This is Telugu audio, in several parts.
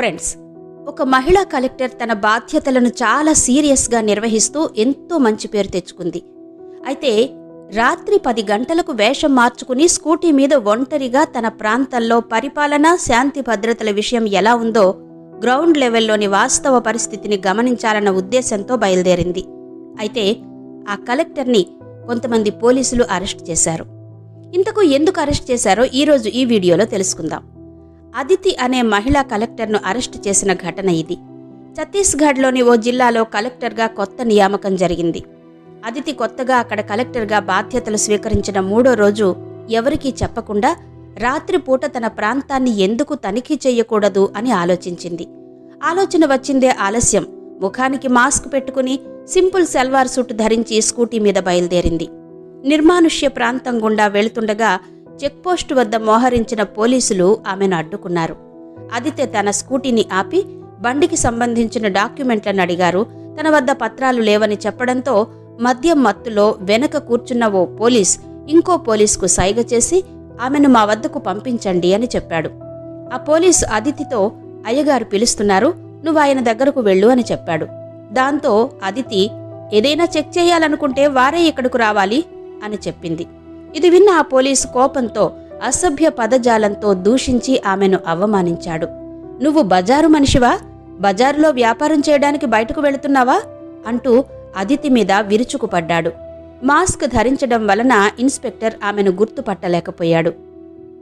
ఫ్రెండ్స్ ఒక మహిళా కలెక్టర్ తన బాధ్యతలను చాలా సీరియస్గా నిర్వహిస్తూ ఎంతో మంచి పేరు తెచ్చుకుంది. అయితే రాత్రి పది గంటలకు వేషం మార్చుకుని స్కూటీ మీద ఒంటరిగా తన ప్రాంతంలో పరిపాలన శాంతి భద్రతల విషయం ఎలా ఉందో గ్రౌండ్ లెవెల్లోని వాస్తవ పరిస్థితిని గమనించాలన్న ఉద్దేశంతో బయలుదేరింది. అయితే ఆ కలెక్టర్ని కొంతమంది పోలీసులు అరెస్ట్ చేశారు. ఇంతకు ఎందుకు అరెస్ట్ చేశారో ఈరోజు ఈ వీడియోలో తెలుసుకుందాం. అదితి అనే మహిళా కలెక్టర్ను అరెస్ట్ చేసిన ఘటన ఇది. ఛత్తీస్గఢ్లోని ఓ జిల్లాలో కలెక్టర్గా కొత్త నియామకం జరిగింది. అదితి కొత్తగా అక్కడ కలెక్టర్గా బాధ్యతలు స్వీకరించిన మూడో రోజు ఎవరికీ చెప్పకుండా రాత్రిపూట తన ప్రాంతాన్ని ఎందుకు తనిఖీ చేయకూడదు అని ఆలోచించింది. ఆలోచన వచ్చిందే ఆలస్యం. ముఖానికి మాస్క్ పెట్టుకుని సింపుల్ సెల్వార్ సూట్ ధరించి స్కూటీ మీద బయలుదేరింది. నిర్మానుష్య ప్రాంతం గుండా వెళుతుండగా చెక్పోస్టు వద్ద మోహరించిన పోలీసులు ఆమెను అడ్డుకున్నారు. ఆదిత్య తన స్కూటీని ఆపి బండికి సంబంధించిన డాక్యుమెంట్లను అడిగారు. తన వద్ద పత్రాలు లేవని చెప్పడంతో మద్యం మత్తులో వెనక కూర్చున్న ఓ పోలీస్ ఇంకో పోలీసుకు సైగ చేసి ఆమెను మా వద్దకు పంపించండి అని చెప్పాడు. ఆ పోలీసు అదితితో అయ్యగారు పిలుస్తున్నారు నువ్వు ఆయన దగ్గరకు వెళ్ళు అని చెప్పాడు. దాంతో అదితి ఏదైనా చెక్ చేయాలనుకుంటే వారే ఇక్కడకు రావాలి అని చెప్పింది. ఇది విన్న ఆ పోలీసు కోపంతో అసభ్య పదజాలంతో దూషించి ఆమెను అవమానించాడు. నువ్వు బజారు మనిషివా? బజారులో వ్యాపారం చేయడానికి బయటకు వెళుతున్నావా? అంటూ అదితి మీద విరుచుకుపడ్డాడు. మాస్క్ ధరించడం వలన ఇన్స్పెక్టర్ ఆమెను గుర్తుపట్టలేకపోయాడు.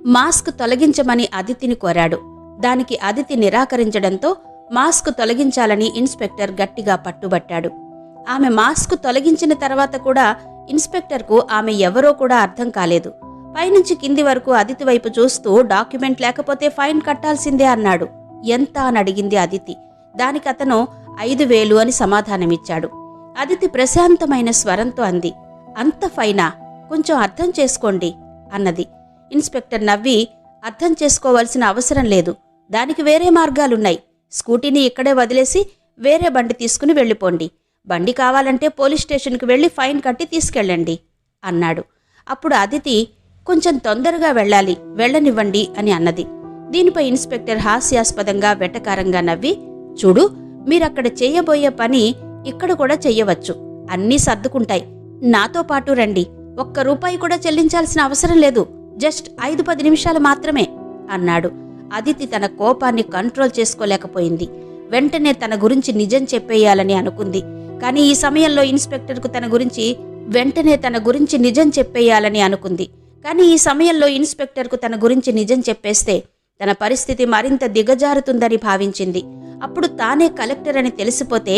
మాస్క్ తొలగించమని అదితిని కోరాడు. దానికి అదితి నిరాకరించడంతో మాస్క్ తొలగించాలని ఇన్స్పెక్టర్ గట్టిగా పట్టుబట్టాడు. ఆమె మాస్క్ తొలగించిన తర్వాత కూడా ఇన్స్పెక్టర్కు ఆమె ఎవరో కూడా అర్థం కాలేదు. పైనుంచి కింది వరకు అదితి వైపు చూస్తూ డాక్యుమెంట్ లేకపోతే ఫైన్ కట్టాల్సిందే అన్నాడు. ఎంత అని అడిగింది అదితి. దానికి అతను ఐదు వేలు అని సమాధానమిచ్చాడు. అదితి ప్రశాంతమైన స్వరంతో అంది. అంత ఫైనా? కొంచెం అర్థం చేసుకోండి అన్నది. ఇన్స్పెక్టర్ నవ్వి అర్థం చేసుకోవాల్సిన అవసరం లేదు. దానికి వేరే మార్గాలున్నాయి. స్కూటీని ఇక్కడే వదిలేసి వేరే బండి తీసుకుని వెళ్ళిపోండి. బండి కావాలంటే పోలీస్ స్టేషన్కి వెళ్ళి ఫైన్ కట్టి తీసుకెళ్ళండి అన్నాడు. అప్పుడు అదితి కొంచెం తొందరగా వెళ్ళాలి వెళ్ళనివ్వండి అని అన్నది. దీనిపై ఇన్స్పెక్టర్ హాస్యాస్పదంగా వెటకారంగా నవ్వి చూడు మీరక్కడ చేయబోయే పని ఇక్కడ కూడా చెయ్యవచ్చు. అన్నీ సర్దుకుంటాయి. నాతో పాటు రండి. ఒక్క రూపాయి కూడా చెల్లించాల్సిన అవసరం లేదు. జస్ట్ ఐదు పది నిమిషాలు మాత్రమే అన్నాడు. అదితి తన కోపాన్ని కంట్రోల్ చేసుకోలేకపోయింది. వెంటనే తన గురించి నిజం చెప్పేయాలని అనుకుంది. కానీ ఈ సమయంలో ఇన్స్పెక్టర్కు తన గురించి వెంటనే తన గురించి నిజం చెప్పేయాలని అనుకుంది. కానీ ఈ సమయంలో ఇన్స్పెక్టర్కు తన గురించి నిజం చెప్పేస్తే తన పరిస్థితి మరింత దిగజారుతుందని భావించింది. అప్పుడు తానే కలెక్టర్ అని తెలిసిపోతే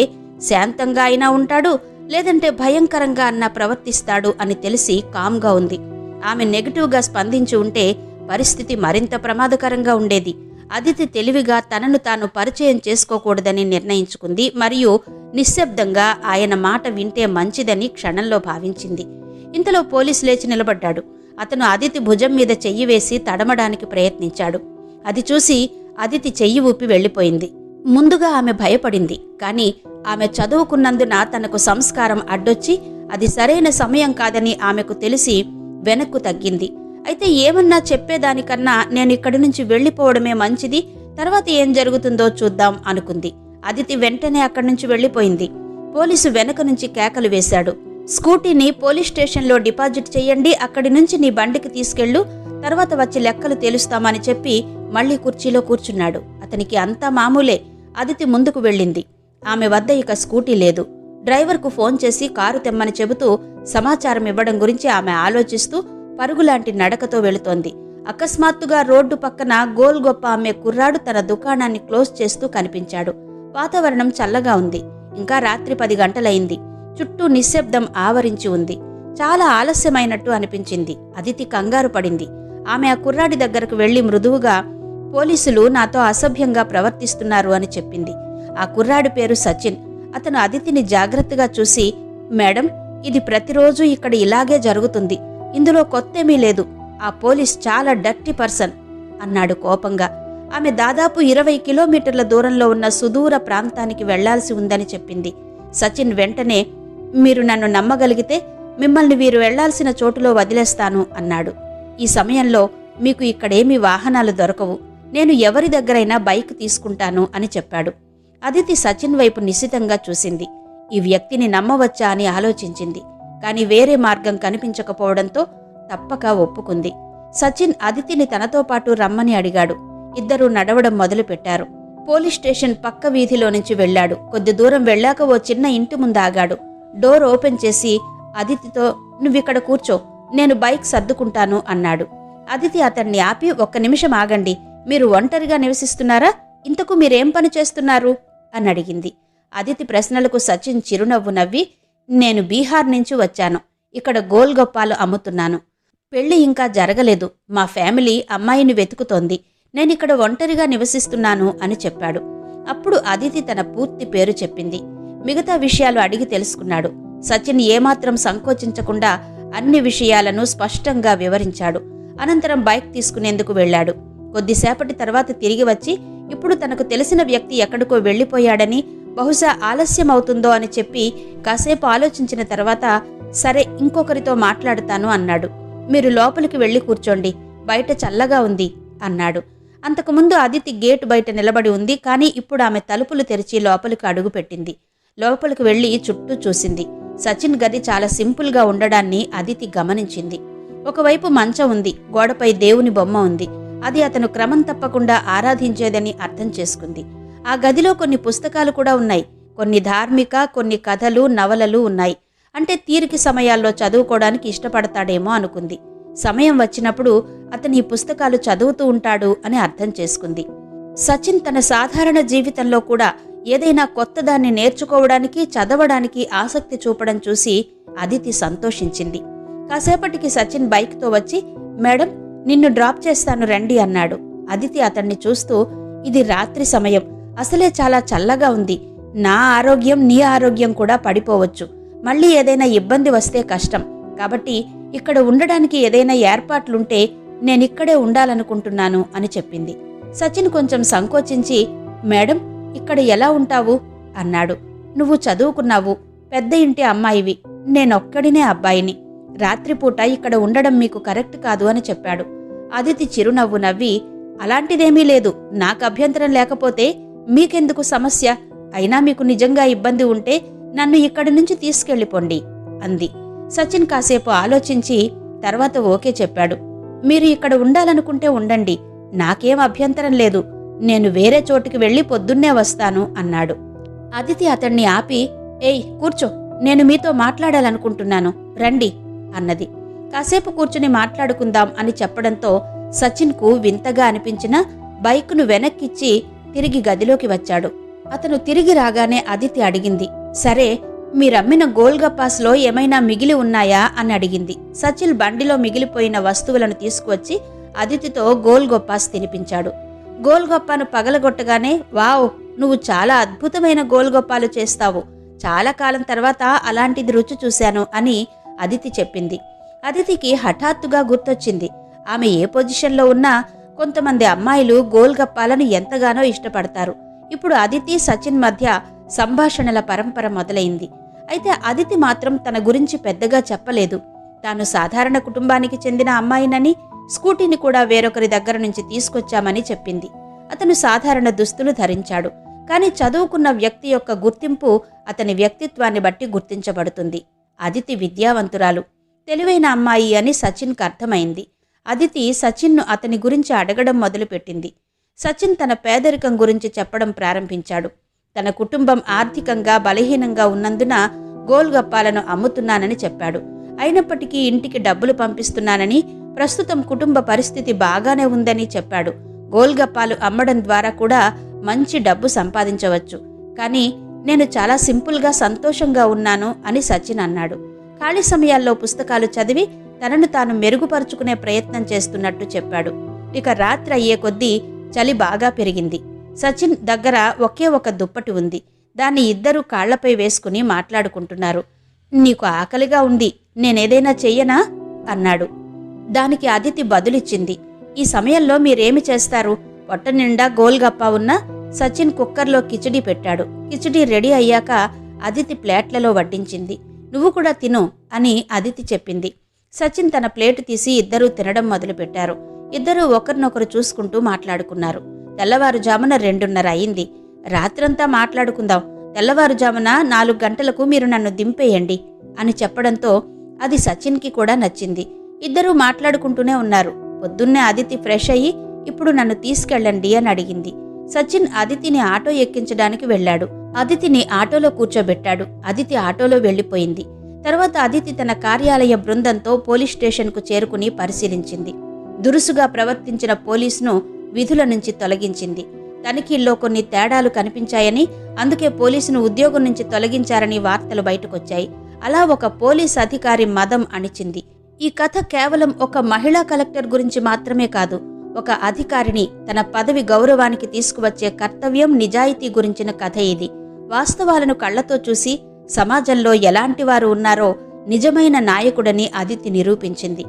శాంతంగా అయినా ఉంటాడు లేదంటే భయంకరంగా అన్నా ప్రవర్తిస్తాడు అని తెలిసి కామ్గా ఉంది. ఆమె నెగటివ్గా స్పందించి ఉంటే పరిస్థితి మరింత ప్రమాదకరంగా ఉండేది. అదితి తెలివిగా తనను తాను పరిచయం చేసుకోకూడదని నిర్ణయించుకుంది మరియు నిశ్శబ్దంగా ఆయన మాట వింటే మంచిదని క్షణంలో భావించింది. ఇంతలో పోలీసు లేచి నిలబడ్డాడు. అతను అదితి భుజం మీద చెయ్యి వేసి తడమడానికి ప్రయత్నించాడు. అది చూసి అదితి చెయ్యి ఊపి వెళ్ళిపోయింది. ముందుగా ఆమె భయపడింది కానీ ఆమె చదువుకున్నందున తనకు సంస్కారం అడ్డొచ్చి అది సరైన సమయం కాదని ఆమెకు తెలిసి వెనక్కు తగ్గింది. అయితే ఏమన్నా చెప్పేదానికన్నా నేను ఇక్కడి నుంచి వెళ్ళిపోవడమే మంచిది తర్వాత ఏం జరుగుతుందో చూద్దాం అనుకుంది. అదితి వెంటనే అక్కడి నుంచి వెళ్ళిపోయింది. పోలీసు వెనక నుంచి కేకలు వేశాడు. స్కూటీని పోలీస్ స్టేషన్లో డిపాజిట్ చేయండి అక్కడి నుంచి నీ బండికి తీసుకెళ్ళు తర్వాత వచ్చి లెక్కలు తేలుస్తామని చెప్పి మళ్ళీ కుర్చీలో కూర్చున్నాడు. అతనికి అంతా మామూలే. అదితి ముందుకు వెళ్ళింది. ఆమె వద్ద ఇక స్కూటీ లేదు. డ్రైవర్కు ఫోన్ చేసి కారు తెమ్మని చెబుతూ సమాచారం ఇవ్వడం గురించి ఆమె ఆలోచిస్తూ పరుగులాంటి నడకతో వెళుతోంది. అకస్మాత్తుగా రోడ్డు పక్కన గోల్గొప్ప అమ్మే కుర్రాడు తన దుకాణాన్ని క్లోజ్ చేస్తూ కనిపించాడు. వాతావరణం చల్లగా ఉంది. ఇంకా రాత్రి పది గంటలైంది. చుట్టూ నిశ్శబ్దం ఆవరించి ఉంది. చాలా ఆలస్యమైనట్టు అనిపించింది. అదితి కంగారు పడింది. ఆమె ఆ కుర్రాడి దగ్గరకు వెళ్ళి మృదువుగా పోలీసులు నాతో అసభ్యంగా ప్రవర్తిస్తున్నారు అని చెప్పింది. ఆ కుర్రాడి పేరు సచిన్. అతను అదితిని జాగ్రత్తగా చూసి మేడం ఇది ప్రతిరోజు ఇక్కడ ఇలాగే జరుగుతుంది. ఇందులో కొత్తేమీ లేదు. ఆ పోలీస్ చాలా డర్టీ పర్సన్ అన్నాడు కోపంగా. ఆమె దాదాపు ఇరవై కిలోమీటర్ల దూరంలో ఉన్న సుదూర ప్రాంతానికి వెళ్ళాల్సి ఉందని చెప్పింది. సచిన్ వెంటనే మీరు నన్ను నమ్మగలిగితే మిమ్మల్ని వీరు వెళ్ళాల్సిన చోటులో వదిలేస్తాను అన్నాడు. ఈ సమయంలో మీకు ఇక్కడేమీ వాహనాలు దొరకవు. నేను ఎవరి దగ్గరైనా బైక్ తీసుకుంటాను అని చెప్పాడు. అదితి సచిన్ వైపు నిశితంగా చూసింది. ఈ వ్యక్తిని నమ్మవచ్చా అని ఆలోచించింది. కానీ వేరే మార్గం కనిపించకపోవడంతో తప్పక ఒప్పుకుంది. సచిన్ అదితిని తనతో పాటు రమ్మని అడిగాడు. ఇద్దరూ నడవడం మొదలుపెట్టారు. పోలీస్ స్టేషన్ పక్క వీధిలో నుంచి వెళ్ళాడు. కొద్ది దూరం వెళ్ళాక ఓ చిన్న ఇంటి ముందు ఆగాడు. డోర్ ఓపెన్ చేసి అదితితో నువ్విక్కడ కూర్చో. నేను బైక్ సర్దుకుంటాను అన్నాడు. అదితి అతన్ని ఆపి ఒక్క నిమిషం ఆగండి. మీరు ఒంటరిగా నివసిస్తున్నారా? ఇంతకు మీరేం పని చేస్తున్నారు? అని అడిగింది. అదితి ప్రశ్నలకు సచిన్ చిరునవ్వు నవ్వి నేను బీహార్ నుంచి వచ్చాను. ఇక్కడ గోల్గొప్పాలు అమ్ముతున్నాను. పెళ్ళి ఇంకా జరగలేదు. మా ఫ్యామిలీ అమ్మాయిని వెతుకుతోంది. నేనిక్కడ ఒంటరిగా నివసిస్తున్నాను అని చెప్పాడు. అప్పుడు అదితి తన పూర్తి పేరు చెప్పింది. మిగతా విషయాలు అడిగి తెలుసుకున్నాడు. సచిన్ ఏమాత్రం సంకోచించకుండా అన్ని విషయాలను స్పష్టంగా వివరించాడు. అనంతరం బైక్ తీసుకునేందుకు వెళ్ళాడు. కొద్దిసేపటి తర్వాత తిరిగి వచ్చి ఇప్పుడు తనకు తెలిసిన వ్యక్తి ఎక్కడికో వెళ్ళిపోయాడని బహుశా ఆలస్యం అవుతుందో అని చెప్పి కాసేపు ఆలోచించిన తర్వాత సరే ఇంకొకరితో మాట్లాడుతాను అన్నాడు. మీరు లోపలికి వెళ్ళి కూర్చోండి బయట చల్లగా ఉంది అన్నాడు. అంతకుముందు అదితి గేటు బయట నిలబడి ఉంది కానీ ఇప్పుడు ఆమె తలుపులు తెరిచి లోపలికి అడుగుపెట్టింది లోపలికి వెళ్ళి చుట్టూ చూసింది. సచిన్ గది చాలా సింపుల్గా ఉండడాన్ని అదితి గమనించింది. ఒకవైపు మంచం ఉంది గోడపై దేవుని బొమ్మ ఉంది. అది అతను క్రమం తప్పకుండా ఆరాధించేదని అర్థం చేసుకుంది. ఆ గదిలో కొన్ని పుస్తకాలు కూడా ఉన్నాయి. కొన్ని ధార్మిక కొన్ని కథలు నవలలు ఉన్నాయి. అంటే తీరిక సమయాల్లో చదువుకోవడానికి ఇష్టపడతాడేమో అనుకుంది. సమయం వచ్చినప్పుడు అతని ఈ పుస్తకాలు చదువుతూ ఉంటాడు అని అర్థం చేసుకుంది. సచిన్ తన సాధారణ జీవితంలో కూడా ఏదైనా కొత్తదాన్ని నేర్చుకోవడానికి చదవడానికి ఆసక్తి చూపడం చూసి అదితి సంతోషించింది. కాసేపటికి సచిన్ బైక్తో వచ్చి మేడం నిన్ను డ్రాప్ చేస్తాను రండి అన్నాడు. అదితి అతన్ని చూస్తూ ఇది రాత్రి సమయం. అసలే చాలా చల్లగా ఉంది. నా ఆరోగ్యం నీ ఆరోగ్యం కూడా పడిపోవచ్చు. మళ్ళీ ఏదైనా ఇబ్బంది వస్తే కష్టం. కాబట్టి ఇక్కడ ఉండడానికి ఏదైనా ఏర్పాట్లుంటే నేనిక్కడే ఉండాలనుకుంటున్నాను అని చెప్పింది. సచిన్ కొంచెం సంకోచించి మేడం ఇక్కడ ఎలా ఉంటావు? అన్నాడు. నువ్వు చదువుకున్నావు. పెద్ద ఇంటి అమ్మాయివి. నేనొక్కడినే అబ్బాయిని. రాత్రిపూట ఇక్కడ ఉండడం మీకు కరెక్ట్ కాదు అని చెప్పాడు. అదితి చిరునవ్వు నవ్వి అలాంటిదేమీ లేదు. నాకు అభ్యంతరం లేకపోతే మీకెందుకు సమస్య? అయినా మీకు నిజంగా ఇబ్బంది ఉంటే నన్ను ఇక్కడి నుంచి తీసుకెళ్ళిపోండి అంది. సచిన్ కాసేపు ఆలోచించి తర్వాత ఓకే చెప్పాడు. మీరు ఇక్కడ ఉండాలనుకుంటే ఉండండి నాకేం అభ్యంతరం లేదు. నేను వేరే చోటుకి వెళ్ళి పొద్దున్నే వస్తాను అన్నాడు. అదితి అతన్ని ఆపి ఏయ్ కూర్చో నేను మీతో మాట్లాడాలనుకుంటున్నాను రండి అన్నది. కాసేపు కూర్చుని మాట్లాడుకుందాం అని చెప్పడంతో సచిన్కు వింతగా అనిపించిన బైక్ను వెనక్కిచ్చి తిరిగి గదిలోకి వచ్చాడు. అతను తిరిగి రాగానే అదితి అడిగింది సరే మీరమ్మిన గోల్గప్పాస్లో ఏమైనా మిగిలి ఉన్నాయా? అని అడిగింది. సచిల్ బండిలో మిగిలిపోయిన వస్తువులను తీసుకువచ్చి అదితితో గోల్గొప్పాస్ తినిపించాడు. గోల్గొప్పాను పగలగొట్టగానే వావ్ నువ్వు చాలా అద్భుతమైన గోల్గొప్పాలు చేస్తావు. చాలా కాలం తర్వాత అలాంటిది రుచి చూశాను అని అదితి చెప్పింది. అదితికి హఠాత్తుగా గుర్తొచ్చింది. ఆమె ఏ పొజిషన్లో ఉన్నా కొంతమంది అమ్మాయిలు గోల్గప్పాలను ఎంతగానో ఇష్టపడతారు. ఇప్పుడు అదితి సచిన్ మధ్య సంభాషణల పరంపర మొదలైంది. అయితే అదితి మాత్రం తన గురించి పెద్దగా చెప్పలేదు. తాను సాధారణ కుటుంబానికి చెందిన అమ్మాయినని స్కూటీని కూడా వేరొకరి దగ్గర నుంచి తీసుకొచ్చామని చెప్పింది. అతను సాధారణ దుస్తులు ధరించాడు. కానీ చదువుకున్న వ్యక్తి యొక్క గుర్తింపు అతని వ్యక్తిత్వాన్ని బట్టి గుర్తించబడుతుంది. అదితి విద్యావంతురాలు. తెలివైన అమ్మాయి అని సచిన్కు అర్థమైంది. అదితి సచిన్ను అతని గురించి అడగడం మొదలుపెట్టింది. సచిన్ తన పేదరికం గురించి చెప్పడం ప్రారంభించాడు. తన కుటుంబం ఆర్థికంగా బలహీనంగా ఉన్నందున గోల్గప్పాలను అమ్ముతున్నానని చెప్పాడు. అయినప్పటికీ ఇంటికి డబ్బులు పంపిస్తున్నానని ప్రస్తుతం కుటుంబ పరిస్థితి బాగానే ఉందని చెప్పాడు. గోల్గప్పాలు అమ్మడం ద్వారా కూడా మంచి డబ్బు సంపాదించవచ్చు. కానీ నేను చాలా సింపుల్గా సంతోషంగా ఉన్నాను అని సచిన్ అన్నాడు. ఖాళీ సమయాల్లో పుస్తకాలు చదివి తనను తాను మెరుగుపరుచుకునే ప్రయత్నం చేస్తున్నట్టు చెప్పాడు. ఇక రాత్రి అయ్యే కొద్దీ చలి బాగా పెరిగింది. సచిన్ దగ్గర ఒకే ఒక దుప్పటి ఉంది. దాన్ని ఇద్దరు కాళ్ళపై వేసుకుని మాట్లాడుకుంటున్నారు. నీకు ఆకలిగా ఉంది. నేనేదైనా చెయ్యనా? అన్నాడు. దానికి అదితి బదులిచ్చింది. ఈ సమయంలో మీరేమి చేస్తారు? పొట్ట నిండా గోల్గప్ప ఉన్న సచిన్ కుక్కర్లో కిచిడి పెట్టాడు. కిచిడి రెడీ అయ్యాక అదితి ప్లేట్లలో వడ్డించింది. నువ్వు కూడా తిను అని అదితి చెప్పింది. సచిన్ తన ప్లేటు తీసి ఇద్దరూ తినడం మొదలుపెట్టారు. ఇద్దరూ ఒకరినొకరు చూసుకుంటూ మాట్లాడుకున్నారు. తెల్లవారుజామున రెండున్నర అయింది. రాత్రంతా మాట్లాడుకుందాం. తెల్లవారుజామున నాలుగు గంటలకు మీరు నన్ను దింపేయండి అని చెప్పడంతో అది సచిన్కి కూడా నచ్చింది. ఇద్దరూ మాట్లాడుకుంటూనే ఉన్నారు. పొద్దున్నే అదితి ఫ్రెష్ అయ్యి ఇప్పుడు నన్ను తీసుకెళ్ళండి అని అడిగింది. సచిన్ అదితిని ఆటో ఎక్కించడానికి వెళ్ళాడు. అదితిని ఆటోలో కూర్చోబెట్టాడు. అదితి ఆటోలో వెళ్ళిపోయింది. తర్వాత అదితి తన కార్యాలయ బృందంతో పోలీస్ స్టేషన్కు చేరుకుని పరిశీలించింది. దురుసుగా ప్రవర్తించిన పోలీసును విధుల నుంచి తొలగించింది. తనిఖీల్లో కొన్ని తేడాలు కనిపించాయని అందుకే పోలీసును ఉద్యోగం నుంచి తొలగించారని వార్తలు బయటకొచ్చాయి. అలా ఒక పోలీస్ అధికారి మదం అణిచింది. ఈ కథ కేవలం ఒక మహిళా కలెక్టర్ గురించి మాత్రమే కాదు ఒక అధికారిని తన పదవి గౌరవానికి తీసుకువచ్చే కర్తవ్యం నిజాయితీ గురించిన కథ ఇది. వాస్తవాలను కళ్ళతో చూసి సమాజంలో ఎలాంటి వారు ఉన్నారో నిజమైన నాయకుడని అదితి నిరూపించింది.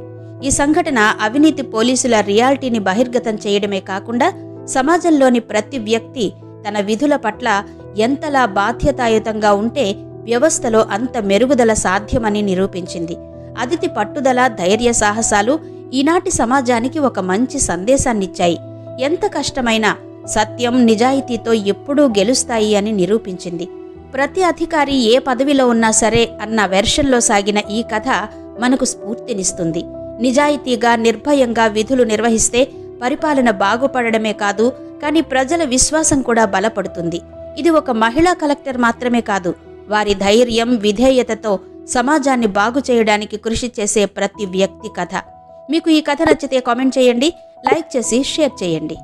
ఈ సంఘటన అవినీతి పోలీసుల రియాలిటీని బహిర్గతం చేయడమే కాకుండా సమాజంలోని ప్రతి వ్యక్తి తన విధుల పట్ల ఎంతలా బాధ్యతాయుతంగా ఉంటే వ్యవస్థలో అంత మెరుగుదల సాధ్యమని నిరూపించింది. అదితి పట్టుదల ధైర్య సాహసాలు ఈనాటి సమాజానికి ఒక మంచి సందేశాన్నిచ్చాయి. ఎంత కష్టమైనా సత్యం నిజాయితీతో ఎప్పుడూ గెలుస్తాయి అని నిరూపించింది. ప్రతి అధికారి ఏ పదవిలో ఉన్నా సరే అన్న వెర్షన్లో సాగిన ఈ కథ మనకు స్ఫూర్తినిస్తుంది. నిజాయితీగా నిర్భయంగా విధులు నిర్వహిస్తే పరిపాలన బాగుపడడమే కాదు కానీ ప్రజల విశ్వాసం కూడా బలపడుతుంది. ఇది ఒక మహిళా కలెక్టర్ మాత్రమే కాదు వారి ధైర్యం విధేయతతో సమాజాన్ని బాగు చేయడానికి కృషి చేసే ప్రతి వ్యక్తి కథ. మీకు ఈ కథ నచ్చితే కామెంట్ చేయండి లైక్ చేసి షేర్ చేయండి.